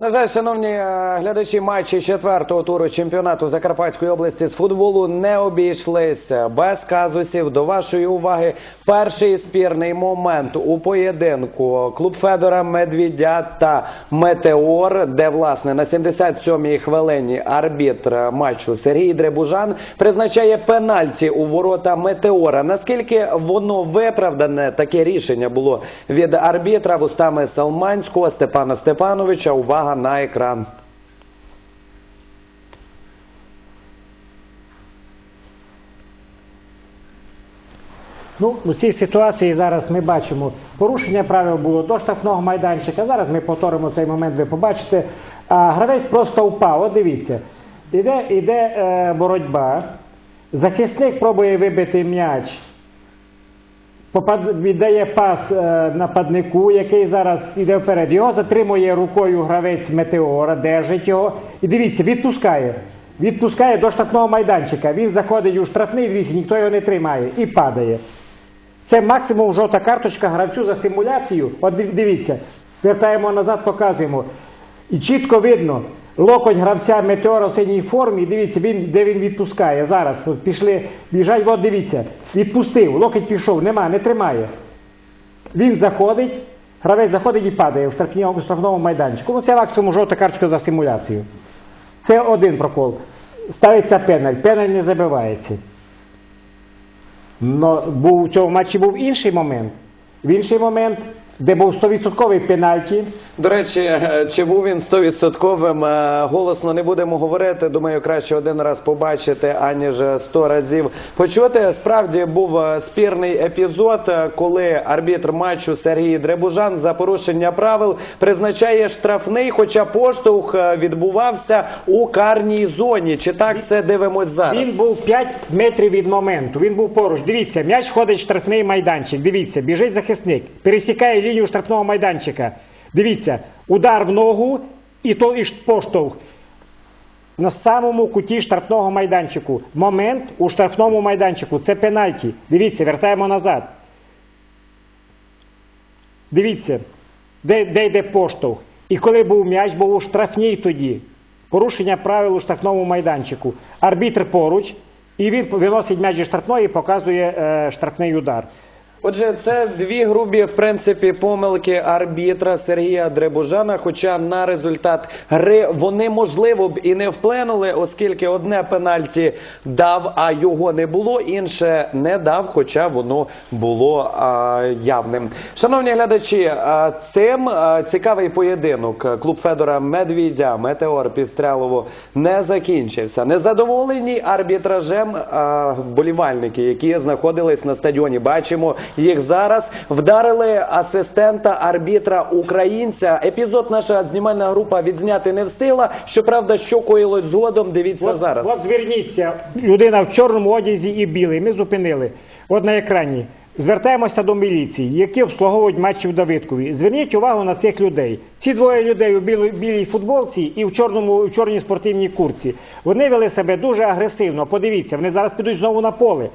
На жаль, шановні е, глядачі, матчі четвертого туру чемпіонату Закарпатської області з футболу не обійшлися без казусів. До вашої уваги перший спірний момент у поєдинку клуб Федора Медвідя та Метеор, де власне на 77-й хвилині арбітр матчу Сергій Дребужан призначає пенальті у ворота Метеора. Наскільки воно виправдане, таке рішення було від арбітра вустами Салманського Степана Степановича. Увага на екран. Ну, у цій ситуації зараз ми бачимо, порушення правил було до штрафного майданчика. Зараз ми повторимо цей момент, ви побачите. А гравець просто впав. От дивіться, іде, іде е, боротьба, захисник пробує вибити м'яч, віддає пас е, нападнику, який зараз іде вперед. Його затримує рукою гравець метеора, держить його. І дивіться, відпускає. Відпускає до штрафного майданчика. Він заходить у штрафний, дивіться, ніхто його не тримає і падає. Це максимум жовта карточка гравцю за симуляцію. От дивіться, вертаємо назад, показуємо. І чітко видно, локоть гравця метеора в синій формі, дивіться, він, де він відпускає. Зараз от пішли, біжать, от дивіться, відпустив, локоть пішов, нема, не тримає. Він заходить, гравець заходить і падає в штрафному, в штрафному майданчику. Ну, це максимум жовта карточка за симуляцію. Це один прокол. Ставиться пеналь, пеналь не забивається. Но був у цьому матчі був інший момент. В інший момент, де був 100% пенальті, До речі, е, чи був він стовідсотковим, е, голосно не будемо говорити. Думаю, краще один раз побачити, аніж сто разів почути. Справді був е, спірний епізод, е, коли арбітр матчу Сергій Дребужан за порушення правил призначає штрафний, хоча поштовх е, відбувався у карній зоні. Чи так це дивимось зараз? він був 5 метрів від моменту. Він був поруч. Дивіться, м'яч входить в штрафний майданчик. Дивіться, біжить захисник, пересікає лінію штрафного майданчика. Дивіться, удар в ногу і то і поштовх. На самому куті штрафного майданчику. Момент у штрафному майданчику. Це пенальті. Дивіться, вертаємо назад. Дивіться, де, де йде поштовх. І коли був м'яч, був у штрафній тоді. Порушення правил у штрафному майданчику. Арбітр поруч, і він виносить м'яч зі штрафної і показує е, штрафний удар. Отже, це дві грубі в принципі помилки арбітра Сергія Дребужана. Хоча на результат гри вони можливо б і не вплинули, оскільки одне пенальті дав, а його не було, інше не дав, хоча воно було а, явним. Шановні глядачі, а, цим цікавий поєдинок клуб Федора Медвідя Метеор Пістрялово не закінчився. Незадоволені арбітражем а, вболівальники, які знаходились на стадіоні. Бачимо їх зараз. Вдарили асистента арбітра українця. Епізод наша знімальна група відзняти не встигла. Щоправда, що коїлось згодом. Дивіться От, зараз. от зверніться, людина в чорному одязі і білий. Ми зупинили. От на екрані. Звертаємося до міліції, які обслуговують матчі в Давидкові. Зверніть увагу на цих людей. Ці двоє людей у білій, білій футболці і в чорному в чорній спортивній курці. Вони вели себе дуже агресивно. Подивіться, вони зараз підуть знову на поле.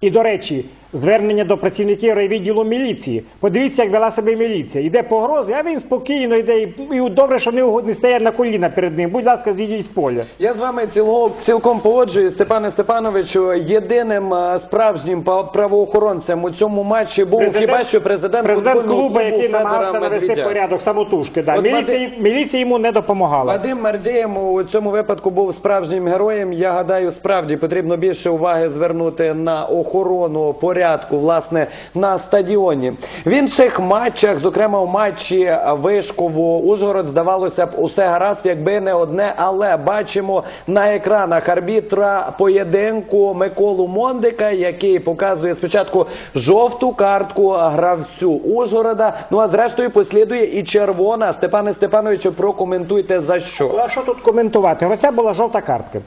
І до речі, звернення до працівників райвідділу міліції. Подивіться, як вела себе міліція. Йде погрози, а він спокійно йде. І і добре, що не, не стає на коліна перед ним. Будь ласка, зійдіть з поля. Я з вами цілком, цілком погоджуюсь, Степане Степановичу. Єдиним е, справжнім правоохоронцем у цьому матчі був хіба що президент, президент клубу, клубу який намагався навести порядок самотужки. Да. От Міліція, міліція йому не допомагала. Вадим Мардієм у цьому випадку був справжнім героєм. Я гадаю, справді потрібно більше уваги звернути на охорону порядку, власне, на стадіоні. В інших матчах, зокрема в матчі Вишкову, Ужгород, здавалося б, усе гаразд, якби не одне, але бачимо на екранах арбітра поєдинку Миколу Мондика, який показує спочатку жовту картку гравцю Ужгорода. Ну а зрештою послідує і червона. Степане Степановичу, прокоментуйте за що. А що тут коментувати? Оця була жовта картка.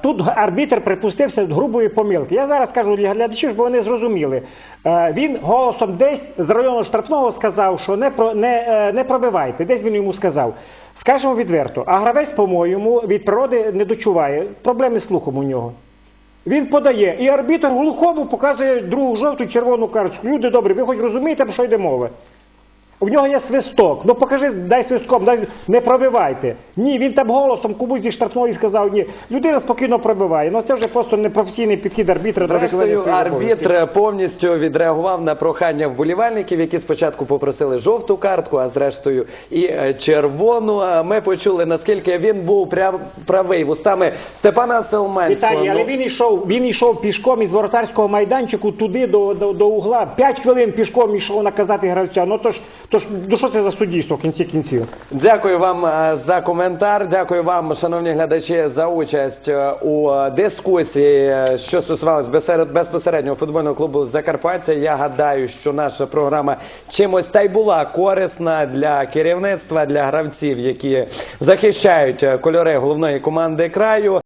Тут арбітр припустився грубої помилки. Я зараз кажу для глядачів, щоб вони зрозуміли. Він голосом десь з району штрафного сказав, що не, про, не, е, не пробивайте. Десь він йому сказав. Скажемо відверто, а гравець, по-моєму, від природи не дочуває. Проблеми з слухом у нього. Він подає, і арбітр глухому показує другу жовту червону карточку. Люди добрі, ви хоч розумієте, про що йде мова? У нього є свисток. Ну покажи, дай свистком, дай не пробивайте. Ні, він там голосом комусь зі штрафної сказав ні. Людина спокійно пробиває. Ну це вже просто непрофесійний підхід арбітра до виконання Зрештою, своїх обов'язків. арбітр повністю відреагував на прохання вболівальників, які спочатку попросили жовту картку, а зрештою і е, червону. А Ми почули, наскільки він був прям правий вустами Степана Селменського. Віталій, але Ну, він йшов, він йшов пішком із воротарського майданчику туди до, до, до угла. П'ять хвилин пішком йшов наказати гравця. Ну то ж, то ж, ну що це за суддівство в кінці кінців? Дякую вам е, за коментар. Дякую вам, шановні глядачі, за участь е, у дискусії, е, що стосувалось безсеред- безпосередньо футбольного клубу Закарпаття. Я гадаю, що наша програма чимось та й була корисна для керівництва, для гравців, які захищають кольори головної команди краю.